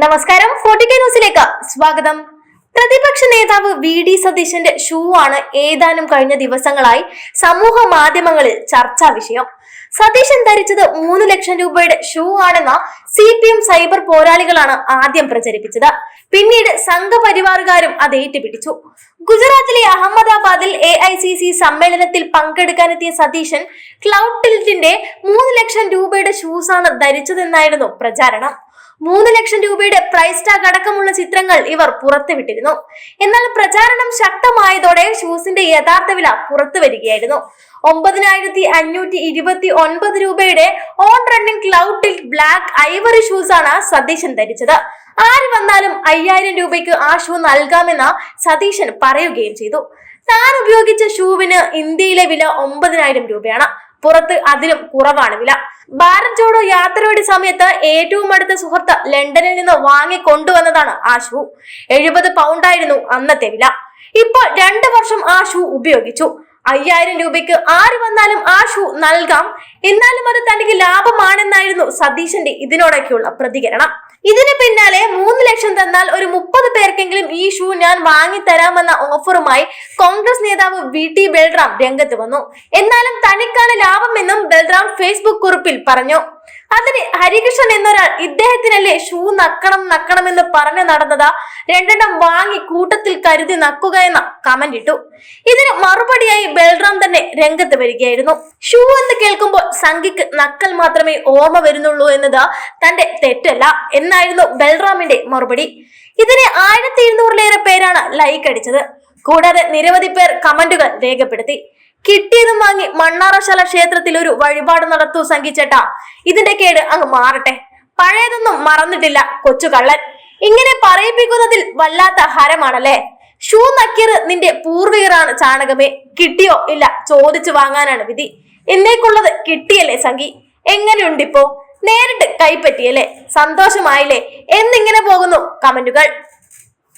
നമസ്കാരം forty K ന്യൂസിലേക്ക് സ്വാഗതം. പ്രതിപക്ഷ നേതാവ് വി ഡി സതീശന്റെ ഷൂ ആണ് ഏതാനും കഴിഞ്ഞ ദിവസങ്ങളായി സമൂഹ മാധ്യമങ്ങളിൽ ചർച്ചാ വിഷയം. സതീശൻ ധരിച്ചത് മൂന്ന് ലക്ഷം രൂപയുടെ ഷൂ ആണെന്ന സി പി എം സൈബർ പോരാളികളാണ് ആദ്യം പ്രചരിപ്പിച്ചത്. പിന്നീട് സംഘപരിവാറുകാരും അത് ഏറ്റുപിടിച്ചു. ഗുജറാത്തിലെ അഹമ്മദാബാദിൽ എ ഐ സി സി സമ്മേളനത്തിൽ പങ്കെടുക്കാനെത്തിയ സതീശൻ ക്ലൗഡ് ടിൽറ്റിന്റെ മൂന്ന് ലക്ഷം രൂപയുടെ ഷൂസാണ് ധരിച്ചതെന്നായിരുന്നു പ്രചാരണം. മൂന്ന് ലക്ഷം രൂപയുടെ പ്രൈസ് ടാഗ് അടക്കമുള്ള ചിത്രങ്ങൾ ഇവർ പുറത്തുവിട്ടിരുന്നു. എന്നാൽ പ്രചാരണം ശക്തമായതോടെ ഷൂസിന്റെ യഥാർത്ഥ വില പുറത്തു വരികയായിരുന്നു. ഒമ്പതിനായിരത്തി അഞ്ഞൂറ്റി ഇരുപത്തി ഒൻപത് രൂപയുടെ On Running Cloud tilt black ivory shoes ആണ് സതീശൻ ധരിച്ചത്. ആര് വന്നാലും അയ്യായിരം രൂപയ്ക്ക് ആ ഷൂ നൽകാമെന്ന് സതീശൻ പറയുകയും ചെയ്തു. താൻ ഉപയോഗിച്ച ഷൂവിന് ഇന്ത്യയിലെ വില ഒമ്പതിനായിരം രൂപയാണ്. പുറത്ത് അതിലും കുറവാണ്. വില. ഭാരത് ജോഡോ യാത്രയുടെ സമയത്ത് ഏറ്റവും അടുത്ത സുഹൃത്ത് ലണ്ടനിൽ നിന്ന് വാങ്ങി കൊണ്ടുവന്നതാണ് ആ ഷൂ. എഴുപത് പൗണ്ടായിരുന്നു അന്നത്തെ വില. ഇപ്പോൾ രണ്ടു വർഷം ആ ഷൂ ഉപയോഗിച്ചു. അയ്യായിരം രൂപയ്ക്ക് ആര് വന്നാലും ആ ഷൂ നൽകാം. എന്നാലും അത് തനിക്ക് ലാഭമാണെന്നായിരുന്നു സതീശന്റെ ഇതിനോടൊക്കെയുള്ള പ്രതികരണം. ഇതിന് പിന്നാലെ മൂന്ന് ലക്ഷം പേർക്കെങ്കിലും ഈ ഷൂ ഞാൻ വാങ്ങിത്തരാമെന്ന ഓഫറുമായി കോൺഗ്രസ് നേതാവ് വി ടി ബൽറാം രംഗത്ത് വന്നു. എന്നാലും തനിക്കാണ് ലാഭമെന്നും ഫേസ്ബുക്ക് കുറിപ്പിൽ പറഞ്ഞു. അതിന് ഹരികൃഷ്ണൻ എന്നൊരാൾ ഇദ്ദേഹത്തിനല്ലേ ഷൂ നക്കണം നക്കണം എന്ന് പറഞ്ഞു നടന്നതാ? രണ്ടെണ്ണം വാങ്ങി കൂട്ടത്തിൽ കരുതി നക്കുക എന്ന കമന്റ് ഇട്ടു. ഇതിന് മറുപടിയായി ബൽറാം തന്നെ രംഗത്ത് വരികയായിരുന്നു. ഷൂ എന്ന് കേൾക്കുമ്പോൾ സംഖ്യക്ക് നക്കൽ മാത്രമേ ഓർമ്മ വരുന്നുള്ളൂ എന്നത് തന്റെ തെറ്റല്ല എന്നായിരുന്നു ബൽറാമിന്റെ മറുപടി. ഇതിന് ആയിരത്തി ഇരുന്നൂറിലേറെ പേരാണ് ലൈക്ക് അടിച്ചത്. കൂടാതെ നിരവധി പേർ കമന്റുകൾ രേഖപ്പെടുത്തി. കിട്ടിയതും വാങ്ങി മണ്ണാറശാല ക്ഷേത്രത്തിൽ ഒരു വഴിപാട് നടത്തു സംഘിച്ചേട്ട. ഇതിന്റെ കേട് അങ്ങ് മാറട്ടെ. പഴയതൊന്നും മറന്നിട്ടില്ല കൊച്ചു കള്ളൻ ഇങ്ങനെ പറയിപ്പിക്കുന്നതിൽ വല്ലാത്ത ഹരമാണല്ലേ? ഷൂ നക്കിയത് നിന്റെ പൂർവികരാണ് ചാണകമേ. കിട്ടിയോ ഇല്ല ചോദിച്ചു വാങ്ങാനാണ് വിധി. എന്നേക്കുള്ളത് കിട്ടിയല്ലേ സംഗി എങ്ങനെയുണ്ടിപ്പോ? നേരിട്ട് കൈപ്പറ്റിയല്ലേ? സന്തോഷമായില്ലേ? എന്നിങ്ങനെ പോകുന്നു കമന്റുകൾ.